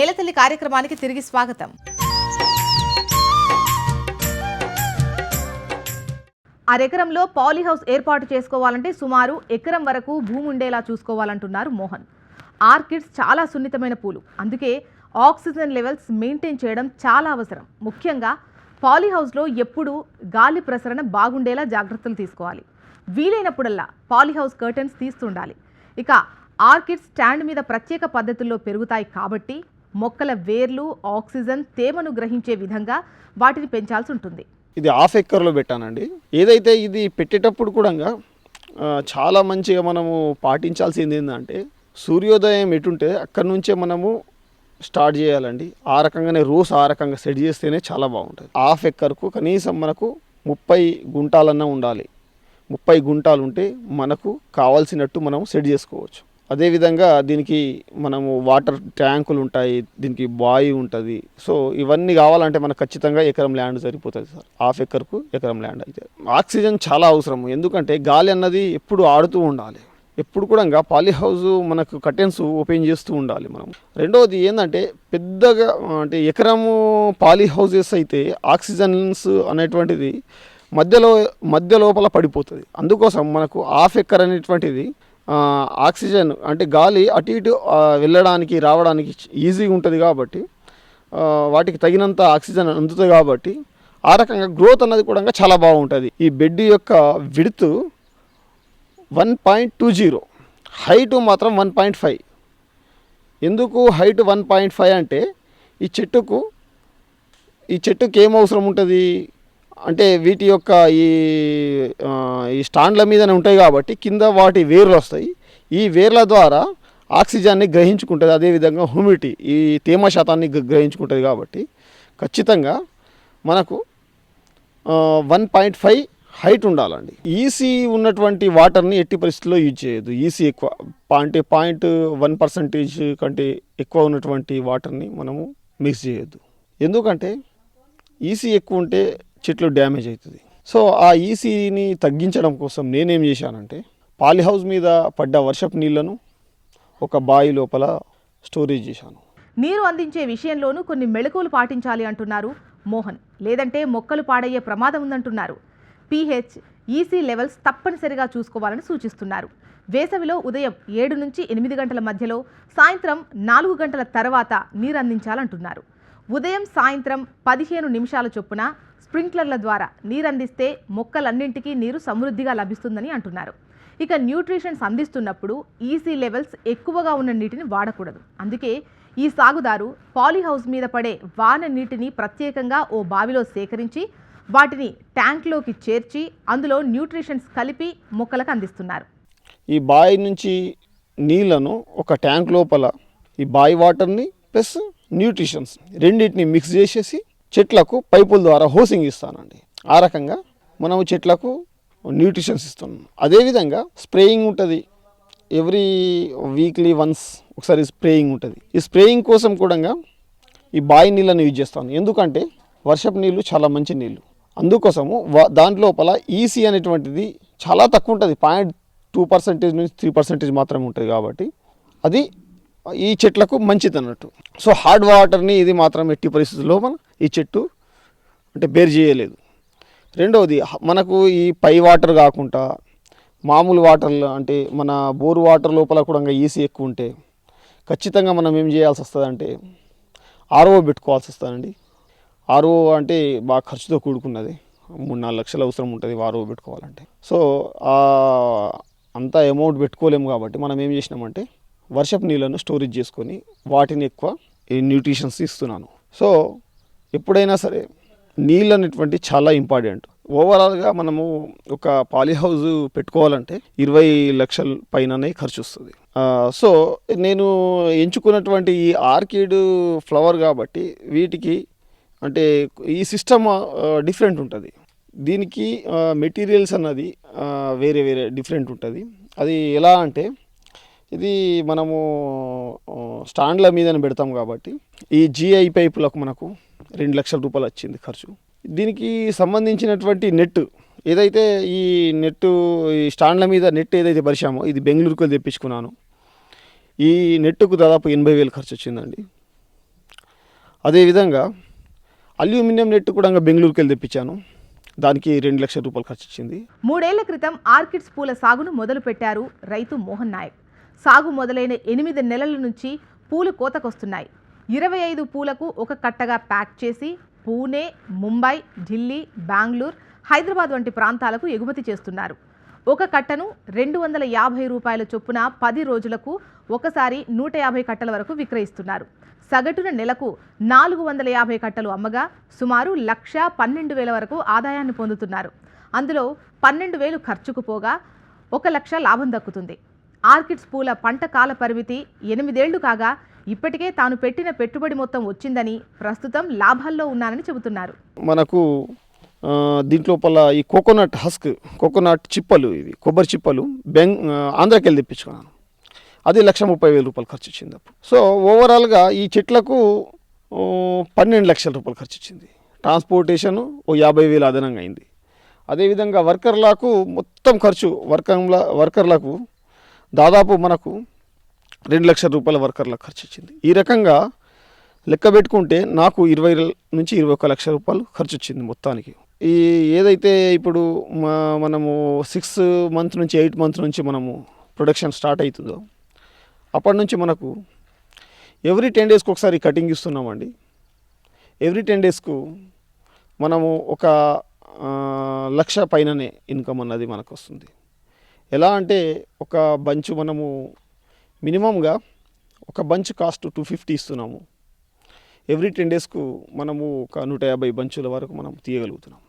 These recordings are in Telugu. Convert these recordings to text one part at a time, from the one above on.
నేలతల్లి కార్యక్రమానికి తిరిగి స్వాగతం. అరెకరంలో పాలీహౌస్ ఏర్పాటు చేసుకోవాలంటే సుమారు ఎకరం వరకు భూమి ఉండేలా చూసుకోవాలంటున్నారు మోహన్. ఆర్కిడ్స్ చాలా సున్నితమైన పూలు. అందుకే ఆక్సిజన్ లెవెల్స్ మెయింటైన్ చేయడం చాలా అవసరం. ముఖ్యంగా పాలీహౌస్లో ఎప్పుడూ గాలి ప్రసరణ బాగుండేలా జాగ్రత్తలు తీసుకోవాలి. వీలైనప్పుడల్లా పాలీహౌస్ కర్టెన్స్ తీస్తుండాలి. ఇక ఆర్కిడ్స్ స్టాండ్ మీద ప్రత్యేక పద్ధతుల్లో పెరుగుతాయి కాబట్టి మొక్కల వేర్లు ఆక్సిజన్ తేమను గ్రహించే విధంగా వాటిని పెంచాల్సి ఉంటుంది. ఇది హాఫ్ ఎక్కర్లో పెట్టానండి. ఏదైతే ఇది పెట్టేటప్పుడు కూడా చాలా మంచిగా మనము పాటించాల్సింది ఏంటంటే సూర్యోదయం ఎటుంటే అక్కడి నుంచే మనము స్టార్ట్ చేయాలండి. ఆ రకంగానే రోస్ ఆ రకంగా సెట్ చేస్తేనే చాలా బాగుంటుంది. హాఫ్ ఎక్కర్కు కనీసం మనకు ముప్పై గుంటాలన్నా ఉండాలి. ముప్పై గుంటాలు ఉంటే మనకు కావాల్సినట్టు మనం సెట్ చేసుకోవచ్చు. అదేవిధంగా దీనికి మనము వాటర్ ట్యాంకులు ఉంటాయి దీనికి బాయి ఉంటుంది. సో ఇవన్నీ కావాలంటే మనకు ఖచ్చితంగా ఎకరం ల్యాండ్ సరిపోతుంది సార్. హాఫ్ ఎకర్కు ఎకరం ల్యాండ్ అయితే. ఆక్సిజన్ చాలా అవసరం ఎందుకంటే గాలి అన్నది ఎప్పుడు ఆడుతూ ఉండాలి. ఎప్పుడు కూడా పాలీ హౌస్ మనకు కర్టెన్స్ ఓపెన్ చేస్తూ ఉండాలి మనం రెండవది ఏంటంటే పెద్దగా అంటే ఎకరము పాలీ హౌజెస్ అయితే ఆక్సిజన్స్ అనేటువంటిది మధ్యలో మధ్య లోపల పడిపోతుంది. అందుకోసం మనకు హాఫ్ ఎక్కర్ అనేటువంటిది ఆక్సిజన్ అంటే గాలి అటు ఇటు వెళ్ళడానికి రావడానికి ఈజీగా ఉంటుంది కాబట్టి వాటికి తగినంత ఆక్సిజన్ అందుతుంది కాబట్టి ఆ రకంగా గ్రోత్ అన్నది కూడా చాలా బాగుంటుంది. ఈ బెడ్ యొక్క విడుతు one point two zero height మాత్రం వన్ పాయింట్ ఫైవ్. ఎందుకు హైట్ వన్ పాయింట్ ఫైవ్ అంటే ఈ చెట్టుకు ఈ చెట్టుకి ఏం అవసరం ఉంటుంది? అంటే వీటి యొక్క ఈ ఈ స్టాండ్ల మీదనే ఉంటాయి కాబట్టి కింద వాటి వేర్లు వస్తాయి. ఈ వేర్ల ద్వారా ఆక్సిజన్ని గ్రహించుకుంటుంది. అదేవిధంగా హ్యూమిడిటీ ఈ తేమ శాతాన్ని గ్రహించుకుంటుంది కాబట్టి ఖచ్చితంగా మనకు వన్ పాయింట్ ఫైవ్ హైట్ ఉండాలండి. ఈసీ ఉన్నటువంటి వాటర్ని ఎట్టి పరిస్థితుల్లో యూజ్ చేయొద్దు. ఈసీ ఎక్కువ అంటే పాయింట్ వన్ పర్సంటేజ్ కంటే ఎక్కువ ఉన్నటువంటి వాటర్ని మనము మిక్స్ చేయొద్దు. ఎందుకంటే ఈసీ ఎక్కువ ఉంటే చెట్లు డ్యామేజ్ అవుతుంది. సో ఆ ఈసీని తగ్గించడం కోసం నేనేం చేశానంటే పాలిహౌస్ మీద పడ్డ వర్షపు నీళ్ళను ఒక బావి లోపల స్టోరేజ్ చేశాను. నీరు అందించే విషయంలోనూ కొన్ని మెళకువలు పాటించాలి అంటున్నారు మోహన్. లేదంటే మొక్కలు పాడయ్యే ప్రమాదం ఉందంటున్నారు. పీహెచ్ ఈసీ లెవెల్స్ తప్పనిసరిగా చూసుకోవాలని సూచిస్తున్నారు. వేసవిలో ఉదయం ఏడు నుంచి ఎనిమిది గంటల మధ్యలో సాయంత్రం నాలుగు గంటల తర్వాత నీరు అందించాలంటున్నారు. ఉదయం సాయంత్రం పదిహేను నిమిషాల చొప్పున స్ప్రింక్లర్ల ద్వారా నీరందిస్తే మొక్కలన్నింటికీ నీరు సమృద్ధిగా లభిస్తుందని అంటున్నారు. ఇక న్యూట్రిషన్స్ అందిస్తున్నప్పుడు ఈసీ లెవెల్స్ ఎక్కువగా ఉన్న నీటిని వాడకూడదు. అందుకే ఈ సాగుదారు పాలీహౌస్ మీద పడే వాన నీటిని ప్రత్యేకంగా ఓ బావిలో సేకరించి వాటిని ట్యాంక్లోకి చేర్చి అందులో న్యూట్రిషన్స్ కలిపి మొక్కలకు అందిస్తున్నారు. ఈ బావి నుంచి నీళ్ళను ఒక ట్యాంక్ లోపల ఈ బావి వాటర్ని ప్లస్ న్యూట్రిషన్స్ రెండింటిని మిక్స్ చేసేసి చెట్లకు పైపుల ద్వారా హోసింగ్ ఇస్తానండి. ఆ రకంగా మనము చెట్లకు న్యూట్రిషన్స్ ఇస్తున్నాం. అదేవిధంగా స్ప్రేయింగ్ ఉంటుంది. ఎవ్రీ వీక్లీ వన్స్ ఒకసారి స్ప్రేయింగ్ ఉంటుంది. ఈ స్ప్రేయింగ్ కోసం కూడా ఈ బాయి నీళ్ళని యూజ్ చేస్తాను. ఎందుకంటే వర్షపు నీళ్ళు చాలా మంచి నీళ్ళు అందుకోసము దాని దాంట్లోపల ఈసీ అనేటువంటిది చాలా తక్కువ ఉంటుంది. పాయింట్ టూ పర్సెంటేజ్ నుంచి త్రీ పర్సెంటేజ్ మాత్రమే ఉంటుంది కాబట్టి అది ఈ చెట్లకు మంచిది అన్నట్టు. సో హార్డ్ వాటర్ని ఇది మాత్రం ఎట్టి పరిస్థితుల్లో మనం ఈ చెట్టు అంటే బేర్ చేయలేదు. రెండవది మనకు ఈ పై వాటర్ కాకుండా మామూలు వాటర్ అంటే మన బోరు వాటర్ లోపల కూడా ఈసీ ఎక్కువ ఉంటే ఖచ్చితంగా మనం ఏం చేయాల్సి వస్తుందంటే ఆర్ఓ పెట్టుకోవాల్సి వస్తుందండి. ఆర్ఓ అంటే బాగా ఖర్చుతో కూడుకున్నది. మూడు నాలుగు లక్షలు అవసరం ఉంటుంది ఆర్ఓ పెట్టుకోవాలంటే. సో అంత అమౌంట్ పెట్టుకోలేము కాబట్టి మనం ఏం చేసినామంటే వర్షపు నీళ్ళను స్టోరేజ్ చేసుకొని వాటిని ఎక్కువ ఈ న్యూట్రిషన్స్ ఇస్తున్నాను. సో ఎప్పుడైనా సరే నీళ్ళు అనేటువంటి చాలా ఇంపార్టెంట్. ఓవరాల్గా మనము ఒక పాలీ హౌస్ పెట్టుకోవాలంటే ఇరవై లక్షల పైననే ఖర్చు వస్తుంది సో నేను ఎంచుకున్నటువంటి ఈ ఆర్కిడ్ ఫ్లవర్ కాబట్టి వీటికి అంటే ఈ సిస్టమ్ డిఫరెంట్ ఉంటుంది. దీనికి మెటీరియల్స్ అన్నది వేరే వేరే డిఫరెంట్ ఉంటుంది. అది ఎలా అంటే ఇది మనము స్టాండ్ల మీదనే పెడతాం కాబట్టి ఈ జిఐ పైపులకు మనకు రెండు లక్షల రూపాయలు వచ్చింది ఖర్చు. దీనికి సంబంధించినటువంటి నెట్ ఏదైతే ఈ నెట్ ఈ స్టాండ్ల మీద నెట్ ఏదైతే పరిచామో ఇది బెంగళూరుకు వెళ్ళి తెప్పించుకున్నాను. ఈ నెట్కు దాదాపు ఎనభై వేలు ఖర్చు వచ్చిందండి. అదేవిధంగా అల్యూమినియం నెట్ కూడా ఇంకా బెంగళూరుకి వెళ్ళి తెప్పించాను. దానికి రెండు లక్షల రూపాయలు ఖర్చు వచ్చింది. మూడేళ్ళ క్రితం ఆర్కిడ్స్ పూల సాగును మొదలుపెట్టారు రైతు మోహన్ నాయక్. సాగు మొదలైన ఎనిమిది నెలల నుంచి పూలు కోతకొస్తున్నాయి. ఇరవై ఐదు పూలకు ఒక కట్టగా ప్యాక్ చేసి పూణే ముంబై ఢిల్లీ బెంగళూరు హైదరాబాద్ వంటి ప్రాంతాలకు ఎగుమతి చేస్తున్నారు. ఒక కట్టను రెండు వందల యాభై రూపాయల చొప్పున పది రోజులకు ఒకసారి నూట యాభై కట్టల వరకు విక్రయిస్తున్నారు. సగటున నెలకు నాలుగు వందల యాభై కట్టలు అమ్మగా సుమారు లక్ష పన్నెండు వేల వరకు ఆదాయాన్ని పొందుతున్నారు. అందులో పన్నెండు వేలు ఖర్చుకు పోగా ఒక లక్ష లాభం దక్కుతుంది. ఆర్కిడ్స్ పూల పంట కాల పరిమితి ఎనిమిదేళ్ళు కాగా ఇప్పటికే తాను పెట్టిన పెట్టుబడి మొత్తం వచ్చిందని ప్రస్తుతం లాభాల్లో ఉన్నానని చెబుతున్నారు. మనకు దీంట్లోపల ఈ కోకోనట్ హస్క్ కోకోనట్ చిప్పలు ఇవి కొబ్బరి చిప్పలు బెంగ్ ఆంధ్రాకి వెళ్ళి తెప్పించుకున్నాను. అది లక్ష ముప్పై వేల రూపాయలు ఖర్చు వచ్చింది అప్పుడు. సో ఓవరాల్గా ఈ చెట్లకు పన్నెండు లక్షల రూపాయలు ఖర్చు వచ్చింది. ట్రాన్స్పోర్టేషన్ ఓ యాభై వేలు అదనంగా అయింది. అదేవిధంగా వర్కర్లకు మొత్తం ఖర్చు వర్కర్ల వర్కర్లకు దాదాపు మనకు రెండు లక్షల రూపాయల వర్కర్లకు ఖర్చు వచ్చింది ఈ రకంగా లెక్క పెట్టుకుంటే నాకు ఇరవై నుంచి ఇరవై ఒక్క లక్షల రూపాయలు ఖర్చు వచ్చింది మొత్తానికి. ఈ ఏదైతే ఇప్పుడు మా మనము సిక్స్ మంత్ నుంచి ఎయిట్ మంత్ నుంచి మనము ప్రొడక్షన్ స్టార్ట్ అవుతుందో అప్పటి నుంచి మనకు ఎవ్రీ టెన్ డేస్కి ఒకసారి కటింగ్ ఇస్తున్నామండి. ఎవ్రీ టెన్ డేస్కు మనము ఒక లక్ష పైననే ఇన్కమ్ అన్నది మనకు వస్తుంది ఎలా అంటే ఒక బంచ్ మనము మినిమంగా ఒక బంచ్ కాస్ట్ టూ ఫిఫ్టీ ఇస్తున్నాము. ఎవ్రీ టెన్ డేస్కు మనము ఒక నూట యాభై బంచుల వరకు మనం తీయగలుగుతున్నాం.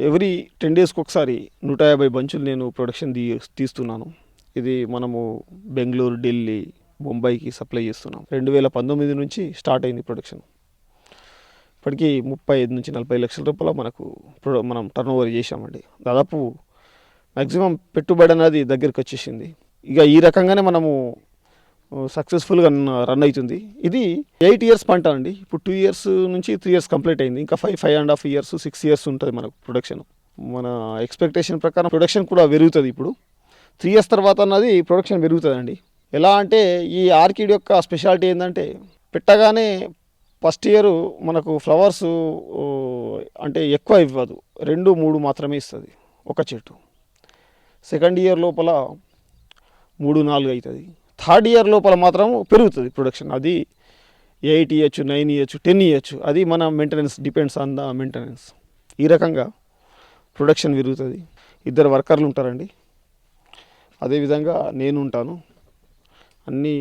ఎవ్రీ టెన్ డేస్కి ఒకసారి నూట యాభై బంచులు నేను ప్రొడక్షన్ తీ తీస్తున్నాను. ఇది మనము బెంగళూరు ఢిల్లీ బొంబాయికి సప్లై చేస్తున్నాం. రెండు వేల పంతొమ్మిది నుంచి స్టార్ట్ అయింది ప్రొడక్షన్. ఇప్పటికీ ముప్పై ఐదు నుంచి నలభై లక్షల రూపాయల మనకు ప్రొ- మనం టర్న్ ఓవర్ చేసామండి దాదాపు మ్యాక్సిమం పెట్టుబడి అనేది దగ్గరికి వచ్చేసింది. ఇక ఈ రకంగానే మనము సక్సెస్ఫుల్గా రన్ అవుతుంది ఇది ఎయిట్ ఇయర్స్ పంట అండి. ఇప్పుడు టూ ఇయర్స్ నుంచి త్రీ ఇయర్స్ కంప్లీట్ అయింది. ఇంకా five five and half years six years ఉంటుంది మనకు ప్రొడక్షన్ మన ఎక్స్పెక్టేషన్ ప్రకారం ప్రొడక్షన్ కూడా పెరుగుతుంది ఇప్పుడు. త్రీ ఇయర్స్ తర్వాత అన్నది ప్రొడక్షన్ పెరుగుతుందండి. ఎలా అంటే ఈ ఆర్కిడ్ యొక్క స్పెషాలిటీ ఏంటంటే పెట్టగానే ఫస్ట్ ఇయర్ మనకు ఫ్లవర్స్ అంటే ఎక్కువ ఇవ్వదు. రెండు మూడు మాత్రమే ఇస్తుంది ఒక చెట్టు. సెకండ్ ఇయర్ లోపల మూడు నాలుగు అవుతుంది. థర్డ్ ఇయర్ లోపల మాత్రం పెరుగుతుంది ప్రొడక్షన్ అది ఎయిట్ ఇవ్వచ్చు నైన్ ఇవ్వచ్చు టెన్ ఇవ్వచ్చు అది మన maintenance depends on the maintenance ఈ రకంగా ప్రొడక్షన్ పెరుగుతుంది. ఇద్దరు వర్కర్లు ఉంటారండి. అదేవిధంగా నేను ఉంటాను. అన్నీ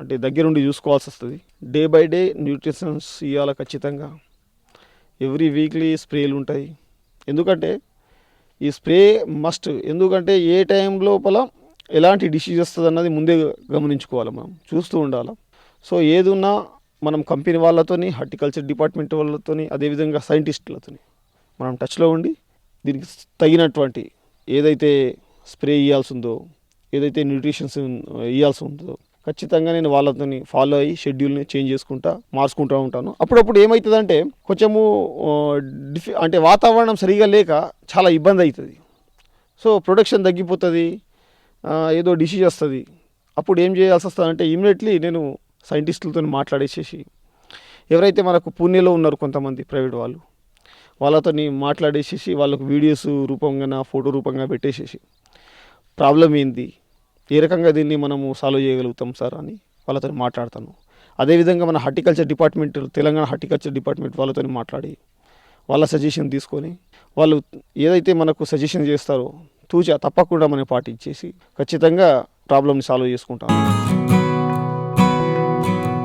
అంటే దగ్గరుండి చూసుకోవాల్సి వస్తుంది. డే బై డే న్యూట్రిషన్స్ ఇవ్వాలి ఖచ్చితంగా. ఎవ్రీ వీక్లీ స్ప్రేలు ఉంటాయి. ఎందుకంటే ఈ స్ప్రే మస్ట్ ఎందుకంటే ఏ టైం లోపల ఎలాంటి డిసీజ్ వస్తుంది అన్నది ముందే గమనించుకోవాలి మనం చూస్తూ ఉండాలి. సో ఏదున్నా మనం కంపెనీ వాళ్ళతోని హార్టికల్చర్ డిపార్ట్మెంట్ వాళ్ళతోని అదేవిధంగా సైంటిస్టులతోని మనం టచ్లో ఉండి దీనికి తగినటువంటి ఏదైతే స్ప్రే ఇవ్వాల్సి ఉందో ఏదైతే న్యూట్రిషన్స్ ఇవ్వాల్సి ఉందో ఖచ్చితంగా నేను వాళ్ళతోని ఫాలో అయ్యి షెడ్యూల్ని చేంజ్ చేసుకుంటా మార్చుకుంటూ ఉంటాను. అప్పుడప్పుడు ఏమవుతుందంటే కొంచెము డిఫి అంటే వాతావరణం సరిగా లేక చాలా ఇబ్బంది అవుతుంది సో ప్రొడక్షన్ తగ్గిపోతుంది. ఏదో డిసీజ్ వస్తుంది. అప్పుడు ఏం చేయాల్సి వస్తుంది అంటే ఇమీడియట్లీ నేను సైంటిస్టులతో మాట్లాడేసేసి ఎవరైతే మనకు పూణేలో ఉన్నారు కొంతమంది ప్రైవేట్ వాళ్ళు వాళ్ళతోని మాట్లాడేసేసి వాళ్ళకు వీడియోస్ రూపంగా ఫోటో రూపంగా పెట్టేసేసి ప్రాబ్లం ఏంది? ఏ రకంగా దీన్ని మనము సాల్వ్ చేయగలుగుతాం సార్ అని వాళ్ళతో మాట్లాడతాను. అదేవిధంగా మన horticulture department Telangana horticulture department వాళ్ళతో మాట్లాడి వాళ్ళ సజెషన్ తీసుకొని వాళ్ళు ఏదైతే మనకు సజెషన్ చేస్తారో తూచా తప్పకుండా మనం పాటించేసి ఖచ్చితంగా ప్రాబ్లమ్ని సాల్వ్ చేసుకుంటాం.